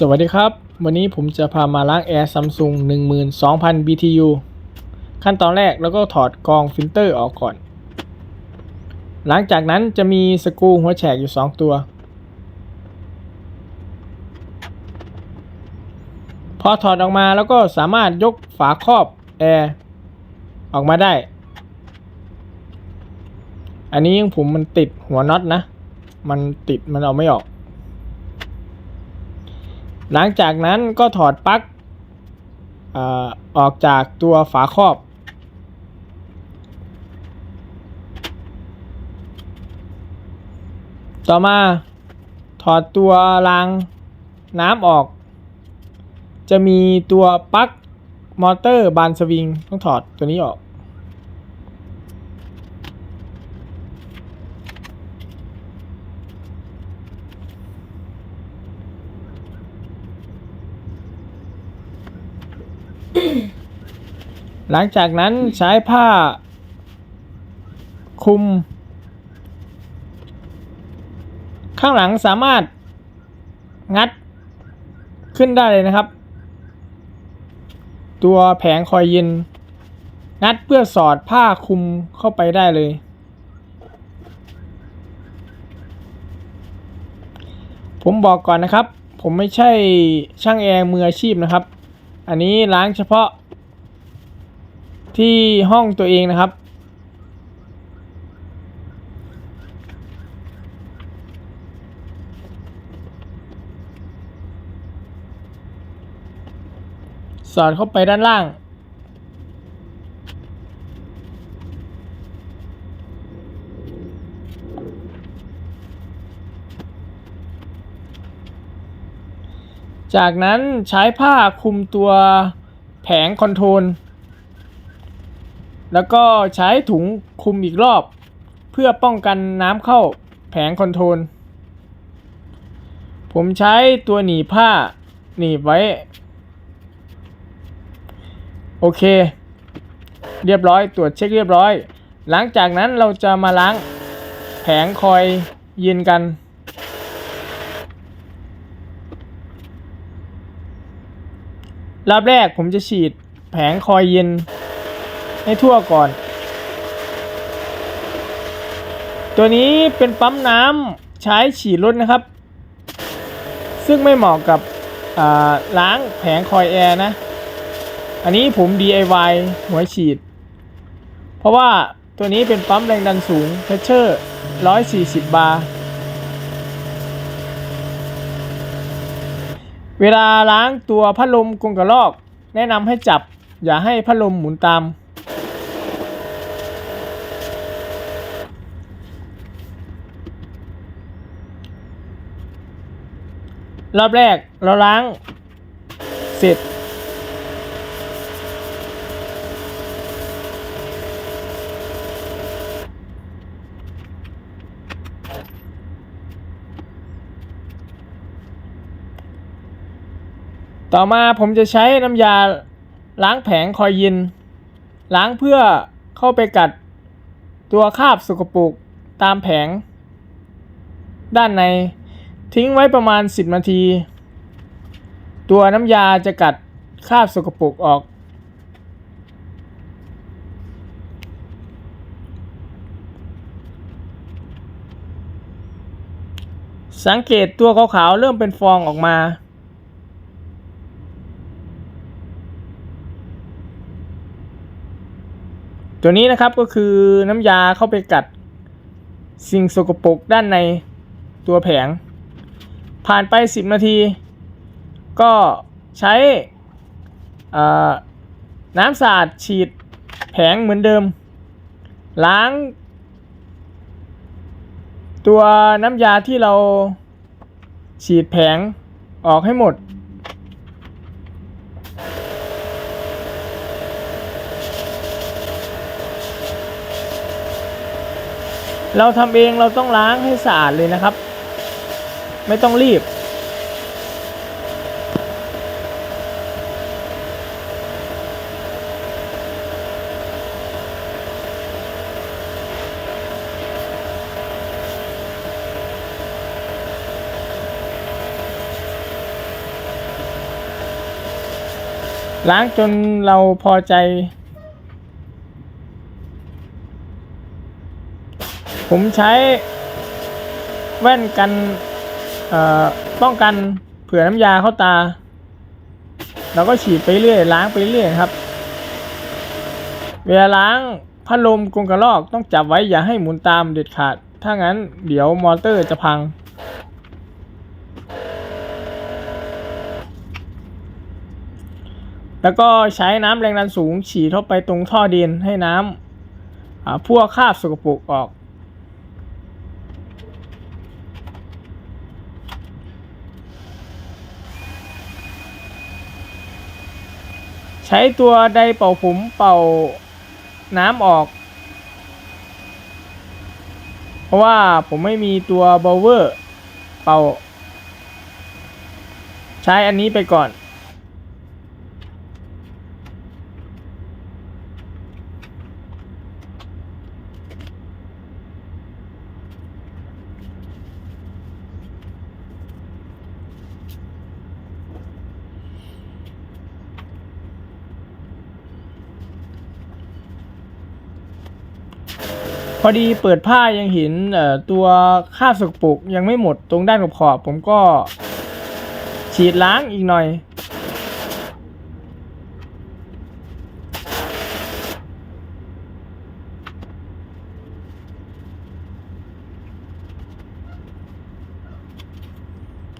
สวัสดีครับ วันนี้ผมจะพามาล้างแอร์ซัมซุง12,000 BTU ขั้นตอนแรกแล้วก็ถอดกองฟิลเตอร์ออกก่อน หลังจากนั้นจะมีสกรูหัวแฉกอยู่ 2 ตัว พอถอดออกมาแล้วก็สามารถยกฝาครอบแอร์ออกมาได้ อันนี้ของผมมันติดหัวน็อตนะ มันติดมันเอาไม่ออก หลังจากนั้นก็ถอดปลั๊กออกจากตัวฝาครอบ ต่อมาถอดตัวรางน้ำออก จะมีตัวปลั๊กมอเตอร์บานสวิงต้องถอดตัวนี้ออก หลังจากนั้นใช้ผ้าคลุม ข้างหลังสามารถงัดขึ้นได้เลยนะครับ ตัวแผงคอยเย็น งัดเพื่อสอดผ้าคลุมเข้าไปได้เลย ผมบอกก่อนนะครับ ผมไม่ใช่ช่างแอร์มืออาชีพนะครับ อันนี้ล้างเฉพาะ ที่ห้องตัวเองนะครับ สอดเข้าไปด้านล่าง จากนั้นใช้ผ้าคลุมตัวแผงคอนโทรล แล้วก็ใช้ถุงคลุมอีกรอบ เพื่อป้องกันน้ำเข้าแผงคอนโทรล ผมใช้ตัวหนีผ้าหนีบไว้ โอเค เรียบร้อยตรวจเช็คเรียบร้อย หลังจากนั้นเราจะมาล้างแผงคอยเย็นกัน รอบแรกผมจะฉีดแผงคอยเย็น ให้ทั่วก่อน ตัวนี้เป็นปั๊มน้ำใช้ฉีดรถนะครับ ซึ่งไม่เหมาะกับล้างแผงคอยแอร์นะ อันนี้ผม DIY หัวฉีด เพราะว่าตัวนี้เป็นปั๊มแรงดันสูงเพชเชอร์ 140 บาร์ เวลาล้างตัวพัดลมกรงกระรอก แนะนำให้จับ อย่าให้พัดลมหมุนตาม รอบแรกเราล้างเสร็จ ต่อมาผมจะใช้น้ำยาล้างแผงคอยย็นล้างเพื่อเข้าไปกัดตัวคราบสกปรกตามแผง ด้านในทิ้งไว้ประมาณ 10 นาที ตัวน้ำยาจะกัดคราบสกปรกออก สังเกตตัวขาวๆเริ่มเป็นฟองออกมา ตัวนี้นะครับก็คือน้ำยาเข้าไปกัดสิ่งสกปรกด้านในตัวแผง ผ่านไป 10 นาที ก็ใช้น้ำสะอาดฉีดแผงเหมือนเดิม ล้าง ตัวน้ำยาที่เราฉีดแผงออกให้หมด เราทำเองเราต้องล้างให้สะอาดเลยนะครับ ไม่ต้องรีบ ล้างจนเราพอใจ ผมใช้แว่นกันอ่อป้องกันเผื่อน้ำยาเข้าตา เราก็ฉีดไปเรื่อยล้างไปเรื่อยครับ เวลาล้างพัดลมกรงกระรอกต้องจับไว้อย่าให้หมุนตามเด็ดขาด ถ้างั้นเดี๋ยวมอเตอร์จะพัง แล้วก็ใช้น้ำแรงดันสูงฉีดเข้าไปตรงท่อดินให้น้ำอ่าพวกคราบสกปรกออก ใช้ตัวไดเป่าผมเป่าน้ำออก เพราะว่าผมไม่มีตัวเบลเวอร์ เป่า ใช้อันนี้ไปก่อน พอดีเปิดผ้ายังเห็นตัวคราบสกปรกยังไม่หมดตรงด้านขอบผมก็ฉีดล้างอีกหน่อย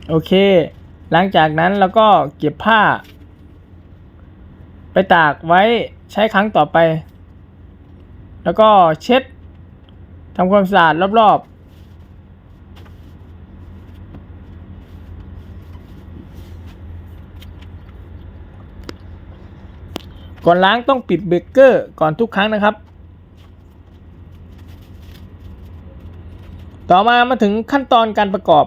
โอเค หลังจากนั้นเราก็เก็บผ้า ไปตากไว้ใช้ครั้งต่อไป แล้วก็เช็ด ทำความสะอาดรอบๆก่อนล้างต้องปิดเบรกเกอร์ก่อนทุกครั้งนะครับ ต่อมามาถึงขั้นตอนการประกอบ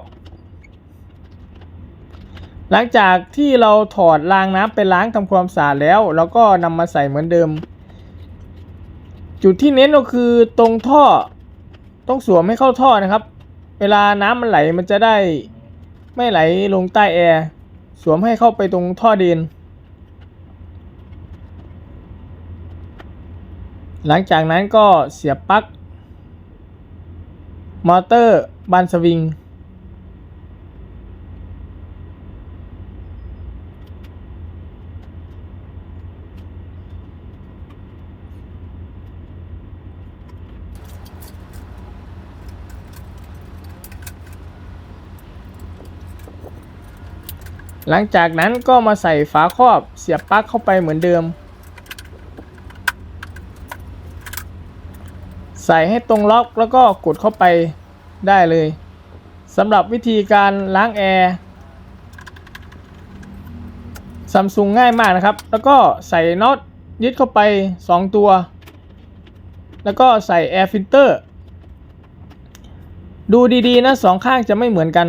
หลังจากที่เราถอดรางน้ำไปล้างทำความสะอาดแล้วเราก็นำมาใส่เหมือนเดิม จุดที่เน้นก็คือตรงท่อ ต้องสวมให้เข้าท่อนะครับ เวลาน้ำมันไหลมันจะได้ไม่ไหลลงใต้แอร์สวมให้เข้าไปตรงท่อดิน หลังจากนั้นก็เสียบปลั๊กมอเตอร์บานสวิง หลังจากนั้นก็มาใส่ฝาครอบเสียบปลั๊กเข้าไปเหมือนเดิม ใส่ให้ตรงล็อกแล้วก็กดเข้าไปได้เลยสำหรับวิธีการล้างแอร์ซัมซุงง่ายมากนะครับ แล้วก็ใส่น็อตยึดเข้าไป 2 ตัว แล้วก็ใส่แอร์ฟิลเตอร์ ดูดีๆนะสองข้างจะไม่เหมือนกัน